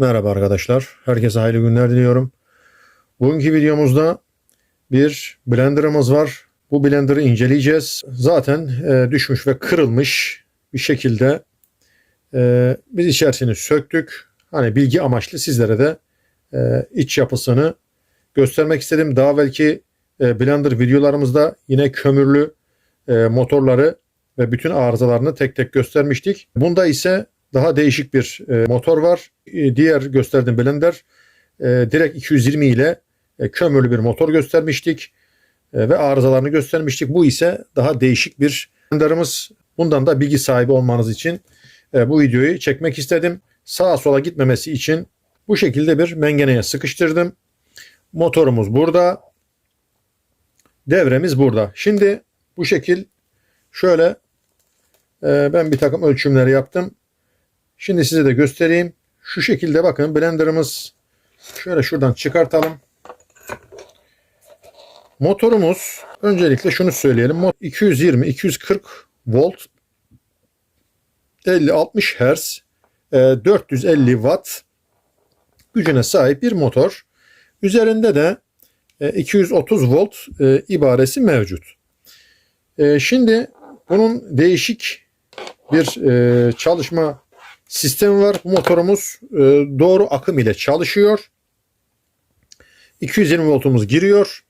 Merhaba arkadaşlar. Herkese hayırlı günler diliyorum. Bugünkü videomuzda bir blenderımız var. Bu blenderı inceleyeceğiz. Zaten e, düşmüş ve kırılmış bir şekilde e, biz içerisini söktük. Hani bilgi amaçlı sizlere de e, iç yapısını göstermek istedim. Daha belki e, blender videolarımızda yine kömürlü e, motorları ve bütün arızalarını tek tek göstermiştik. Bunda ise daha değişik bir e, motor var. E, diğer gösterdiğim blender e, direkt 220 ile e, kömürlü bir motor göstermiştik e, ve arızalarını göstermiştik. Bu ise daha değişik bir blenderımız. Bundan da bilgi sahibi olmanız için e, bu videoyu çekmek istedim. Sağa sola gitmemesi için bu şekilde bir mengeneye sıkıştırdım. Motorumuz burada. Devremiz burada. Şimdi bu şekil şöyle e, ben bir takım ölçümleri yaptım. Şimdi size de göstereyim. Şu şekilde bakın blenderımız şöyle şuradan çıkartalım. Motorumuz öncelikle şunu söyleyelim. 220-240 volt 50-60 Hz 450 Watt gücüne sahip bir motor. Üzerinde de 230 volt e, ibaresi mevcut. E, şimdi bunun değişik bir e, çalışma sistemi var. Bu motorumuz doğru akım ile çalışıyor. 220 voltumuz giriyor.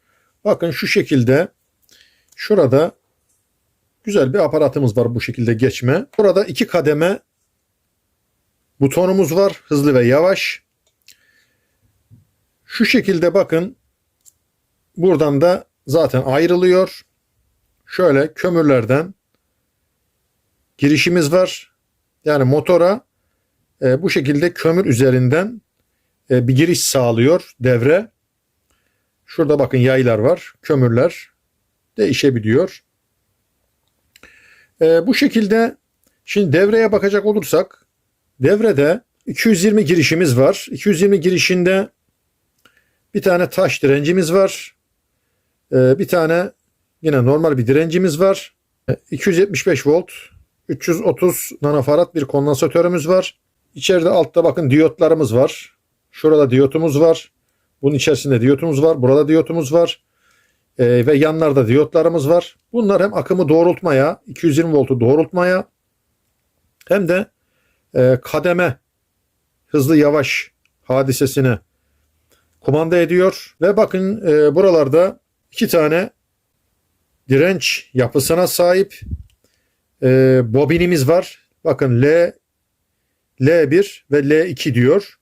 Bakın şu şekilde şurada güzel bir aparatımız var bu şekilde geçme. Burada iki kademe butonumuz var. Hızlı ve yavaş. Şu şekilde bakın buradan da zaten ayrılıyor. Şöyle kömürlerden girişimiz var. Yani motora e, bu şekilde kömür üzerinden e, bir giriş sağlıyor devre. Şurada bakın yaylar var. Kömürler değişebiliyor. E, bu şekilde şimdi devreye bakacak olursak devrede 220 girişimiz var. 220 girişinde bir tane taş direncimiz var. E, bir tane yine normal bir direncimiz var. E, 275 volt 330 nanofarad bir kondansatörümüz var. İçeride altta bakın diyotlarımız var. Şurada diyotumuz var. Bunun içerisinde diyotumuz var. Burada diyotumuz var. Ee, ve yanlarda diyotlarımız var. Bunlar hem akımı doğrultmaya, 220 voltu doğrultmaya hem de e, kademe hızlı yavaş hadisesini kumanda ediyor. Ve bakın e, buralarda iki tane direnç yapısına sahip e, bobinimiz var. Bakın L L1 ve L2 diyor.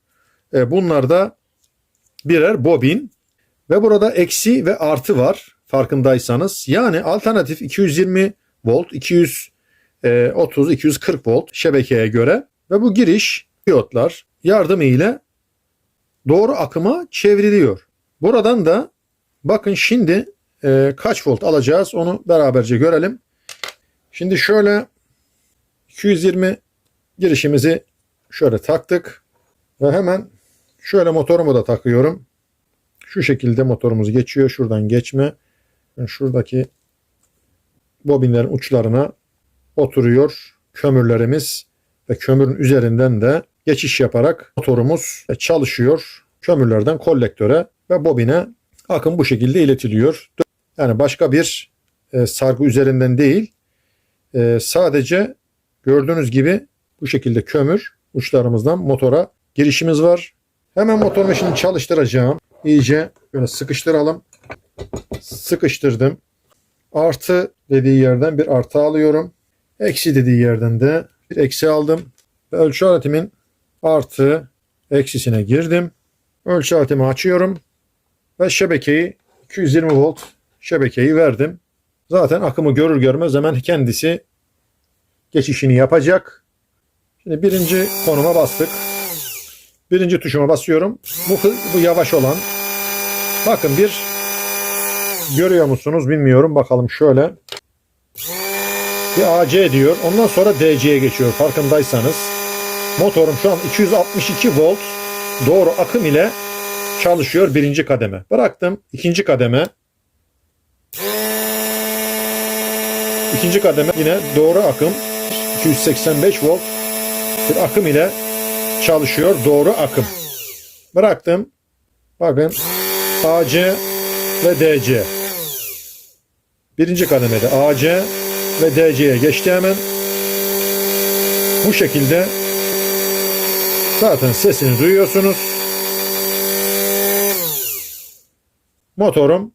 E, bunlar da birer bobin ve burada eksi ve artı var farkındaysanız. Yani alternatif 220 volt, 230, 240 volt şebekeye göre ve bu giriş diyotlar yardımı ile doğru akıma çevriliyor. Buradan da bakın şimdi e, kaç volt alacağız onu beraberce görelim. Şimdi şöyle 220 girişimizi şöyle taktık ve hemen şöyle motorumu da takıyorum. Şu şekilde motorumuz geçiyor. Şuradan geçme. Şuradaki bobinlerin uçlarına oturuyor kömürlerimiz ve kömürün üzerinden de geçiş yaparak motorumuz çalışıyor. Kömürlerden kolektöre ve bobine akım bu şekilde iletiliyor. Yani başka bir e, sargı üzerinden değil e, sadece gördüğünüz gibi bu şekilde kömür uçlarımızdan motora girişimiz var. Hemen motorumu şimdi çalıştıracağım. İyice böyle sıkıştıralım. Sıkıştırdım. Artı dediği yerden bir artı alıyorum. Eksi dediği yerden de bir eksi aldım. Ve ölçü aletimin artı eksisine girdim. Ölçü aletimi açıyorum. Ve şebekeyi 220 volt şebekeyi verdim. Zaten akımı görür görmez hemen kendisi geçişini yapacak. Şimdi birinci konuma bastık. Birinci tuşuma basıyorum. Bu, bu yavaş olan. Bakın bir görüyor musunuz bilmiyorum. Bakalım şöyle. Bir AC diyor. Ondan sonra DC'ye geçiyor farkındaysanız. Motorum şu an 262 volt doğru akım ile çalışıyor birinci kademe. Bıraktım ikinci kademe. İkinci kademe yine doğru akım 285 volt bir akım ile çalışıyor. Doğru akım. Bıraktım. Bakın AC ve DC. Birinci kademede AC ve DC'ye geçti hemen. Bu şekilde zaten sesini duyuyorsunuz. Motorum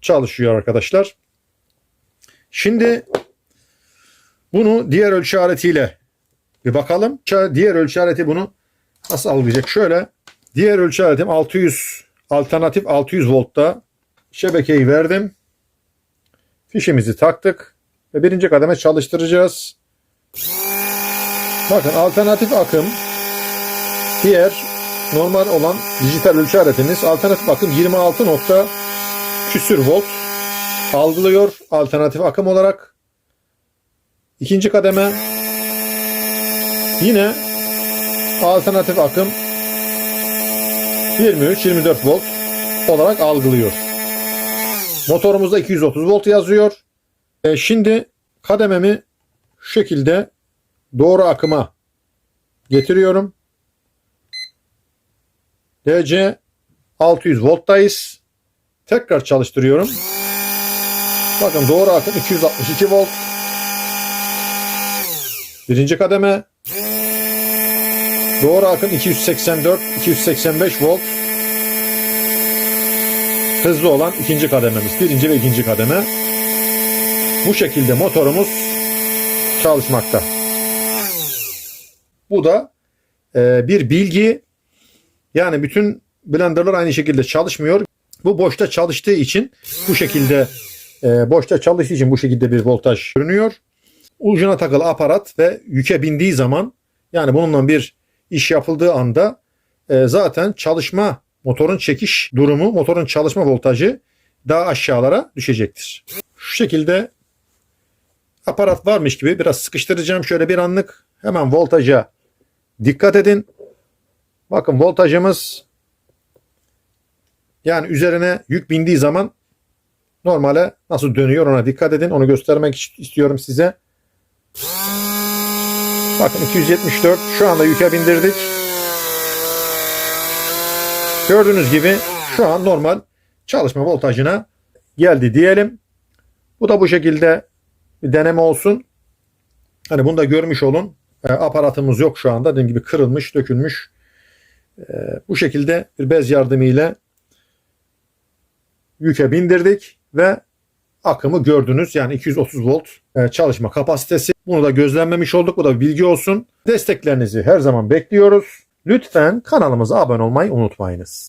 çalışıyor arkadaşlar. Şimdi bunu diğer ölçü aletiyle bir bakalım. Diğer ölçü aleti bunu nasıl algılayacak? Şöyle diğer ölçü aletim 600 alternatif 600 voltta şebekeyi verdim. Fişimizi taktık ve birinci kademe çalıştıracağız. Bakın alternatif akım diğer normal olan dijital ölçü aletimiz alternatif akım 26 nokta küsür volt algılıyor alternatif akım olarak. İkinci kademe yine alternatif akım 23-24 volt olarak algılıyor. Motorumuzda 230 volt yazıyor. E şimdi kadememi şu şekilde doğru akıma getiriyorum. DC 600 volttayız. Tekrar çalıştırıyorum. Bakın doğru akım 262 volt. Birinci kademe. Doğru akım 284, 285 volt. Hızlı olan ikinci kadememiz. Birinci ve ikinci kademe. Bu şekilde motorumuz çalışmakta. Bu da e, bir bilgi. Yani bütün blenderlar aynı şekilde çalışmıyor. Bu boşta çalıştığı için bu şekilde e, boşta çalıştığı için bu şekilde bir voltaj görünüyor. Ucuna takılı aparat ve yüke bindiği zaman yani bununla bir iş yapıldığı anda e, zaten çalışma motorun çekiş durumu, motorun çalışma voltajı daha aşağılara düşecektir. Şu şekilde aparat varmış gibi biraz sıkıştıracağım şöyle bir anlık. Hemen voltaja dikkat edin. Bakın voltajımız yani üzerine yük bindiği zaman normale nasıl dönüyor ona dikkat edin. Onu göstermek istiyorum size. Bakın 274 şu anda yüke bindirdik. Gördüğünüz gibi şu an normal çalışma voltajına geldi diyelim. Bu da bu şekilde bir deneme olsun. Hani bunu da görmüş olun. E, aparatımız yok şu anda. Dediğim gibi kırılmış, dökülmüş. E, bu şekilde bir bez yardımıyla yüke bindirdik ve akımı gördünüz. Yani 230 volt e, çalışma kapasitesi. Bunu da gözlemlemiş olduk. Bu da bir bilgi olsun. Desteklerinizi her zaman bekliyoruz. Lütfen kanalımıza abone olmayı unutmayınız.